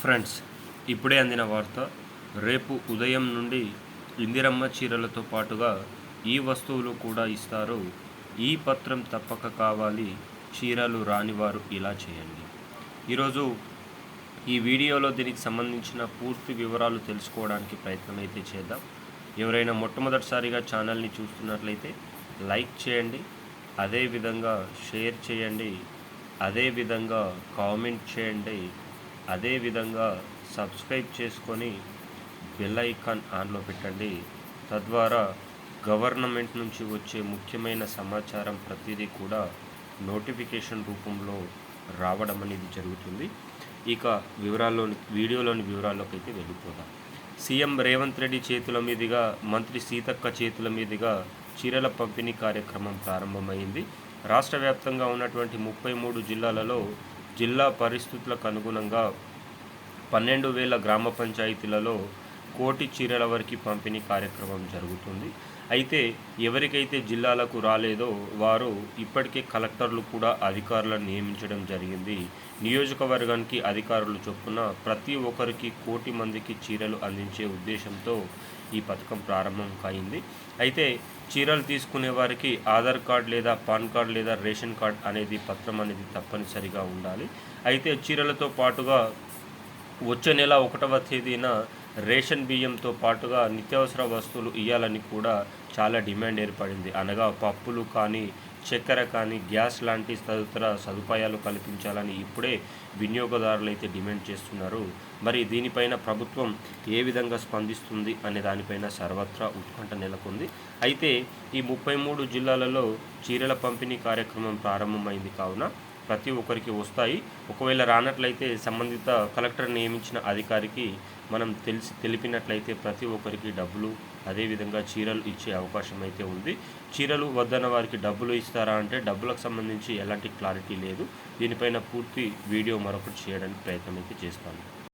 Friends ఇప్పుడే అందిన వార్త రేపు ఉదయం నుండి ఇందిరమ్మ చీరలతో పాటుగా ఈ వస్తువులు కూడా ఇస్తారు. ఈ పత్రం తప్పక కావాలి చీరలు రానివారు ఇలా చేయండి. ఈరోజు ఈ వీడియోలో దీనికి సంబంధించిన పూర్తి వివరాలు తెలుసుకోవడానికి ప్రయత్నం అయితే చేద్దాం. ఎవరైనా మొట్టమొదటిసారిగా ఛానల్ని చూస్తున్నట్లయితే లైక్ చేయండి అదేవిధంగా షేర్ చేయండి అదేవిధంగా కామెంట్ చేయండి. అదేవిధంగా సబ్స్క్రైబ్ చేసుకొని బెల్ ఐకాన్ ఆన్లో పెట్టండి. తద్వారా గవర్నమెంట్ నుంచి వచ్చే ముఖ్యమైన సమాచారం ప్రతిదీ కూడా నోటిఫికేషన్ రూపంలో రావడం అనేది జరుగుతుంది. ఇక వివరాల్లోని వీడియోలోని వివరాల్లోకి అయితే వెళ్ళిపోదాం. సీఎం రేవంత్ రెడ్డి చేతుల మీదుగా మంత్రి సీతక్క చేతుల మీదుగా చీరల పంపిణీ కార్యక్రమం ప్రారంభమైంది. రాష్ట్ర వ్యాప్తంగా ఉన్నటువంటి ముప్పై మూడు జిల్లాలలో జిల్లా పరిస్థితులకు అనుగుణంగా పన్నెండు వేల గ్రామ పంచాయతీలలో కోటి చీరల వరకు పంపిణీ కార్యక్రమం జరుగుతుంది. అయితే ఎవరికైతే జిల్లాలకు రాలేదో వారు ఇప్పటికే కలెక్టర్లు కూడా అధికారులను నియమించడం జరిగింది. నియోజకవర్గానికి అధికారులు చొప్పున ప్రతి ఒక్కరికి కోటి మందికి చీరలు అందించే ఉద్దేశంతో ఈ పథకం ప్రారంభం కాయింది అయితే చీరలు తీసుకునే వారికి ఆధార్ కార్డ్ లేదా పాన్ కార్డ్ లేదా రేషన్ కార్డ్ అనేది పత్రం అనేది తప్పనిసరిగా ఉండాలి. అయితే చీరలతో పాటుగా వచ్చే నెల ఒకటవ తేదీన రేషన్ బియ్యంతో పాటుగా నిత్యావసర వస్తువులు ఇవ్వాలని కూడా చాలా డిమాండ్ ఏర్పడింది. అనగా పప్పులు కానీ చక్కెర కానీ గ్యాస్ లాంటి తదితర సదుపాయాలు కల్పించాలని ఇప్పుడే వినియోగదారులు అయితే డిమాండ్ చేస్తున్నారు. మరి దీనిపైన ప్రభుత్వం ఏ విధంగా స్పందిస్తుంది అనే దానిపైన సర్వత్రా ఉత్కంఠ నెలకొంది. అయితే ఈ ముప్పై మూడు జిల్లాలలో చీరల పంపిణీ కార్యక్రమం ప్రారంభమైంది కావున ప్రతి ఒక్కరికి వస్తాయి. ఒకవేళ రానట్లయితే సంబంధిత కలెక్టర్ నియమించిన అధికారికి మనం తెలిసి తెలిపినట్లయితే ప్రతి ఒక్కరికి డబ్బులు అదేవిధంగా చీరలు ఇచ్చే అవకాశం అయితే ఉంది. చీరలు వద్దన్న వారికి డబ్బులు ఇస్తారా అంటే డబ్బులకు సంబంధించి ఎలాంటి క్లారిటీ లేదు. దీనిపైన పూర్తి వీడియో మరొకటి చేయడానికి ప్రయత్నం అయితే చేస్తాను.